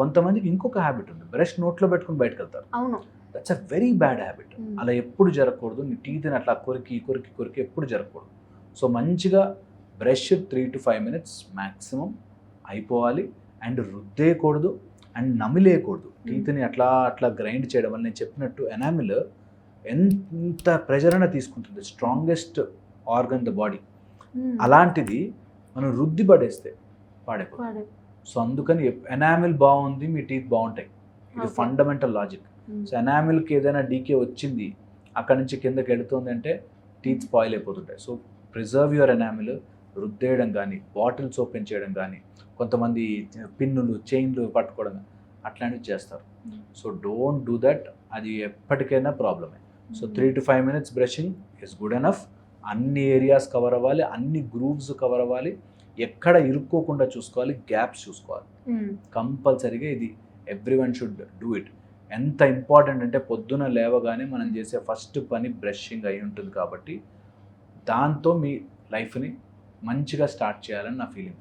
కొంతమందికి ఇంకొక హ్యాబిట్ ఉంది. బ్రష్ నోట్లో పెట్టుకుని బయటకు వెళ్తారు అవును that's a very bad habit. అలా ఎప్పుడు జరగకూడదు. నీ టీత్ని అట్లా కొరికి కొరికి కొరికి ఎప్పుడు జరగకూడదు. సో మంచిగా brush three to five minutes maximum అయిపోవాలి. అండ్ రుద్దేయకూడదు. అండ్ నమిలేయకూడదు. టీత్ని అట్లా అట్లా గ్రైండ్ చేయడం వల్ల నేను చెప్పినట్టు ఎనామిల్ ఎంత ప్రెజర్ అయినా తీసుకుంటుంది స్ట్రాంగెస్ట్ ఆర్గన్ ద బాడీ. అలాంటిది మనం రుద్ది పడేస్తే పాడైపోతుంది. సో అందుకని ఎనామిల్ బాగుంది మీ టీత్ బాగుంటాయి. ఇది. Fundamental logic. సో ఎనామిల్కి ఏదైనా డీకే వచ్చింది అక్కడ నుంచి కిందకి వెళుతుంది అంటే టీత్ స్పాయిల్ అయిపోతుంటాయి. సో ప్రిజర్వ్ యువర్ ఎనామిల్ రుద్దేయడం కానీ బాటిల్స్ ఓపెన్ చేయడం కానీ కొంతమంది పిన్నులు చైన్లు పట్టుకోవడం అట్లాంటివి చేస్తారు. సో డోంట్ డూ దట్ అది ఎప్పటికైనా ప్రాబ్లమే so three to five minutes brushing is good enough అన్ని ఏరియాస్ కవర్ అవ్వాలి అన్ని గ్రూవ్స్ కవర్ అవ్వాలి. ఎక్కడ ఇరుక్కోకుండా చూసుకోవాలి గ్యాప్స్ చూసుకోవాలి. మ్మ్. కంపల్సరీగా ఇది everyone should do it ఎంత ఇంపార్టెంట్ అంటే పొద్దున లేవగానే మనం చేసే ఫస్ట్ పని బ్రషింగ్ అయి ఉంటుంది కాబట్టి దాంతో మీ లైఫ్ని మంచిగా స్టార్ట్ చేయాలని నా ఫీలింగ్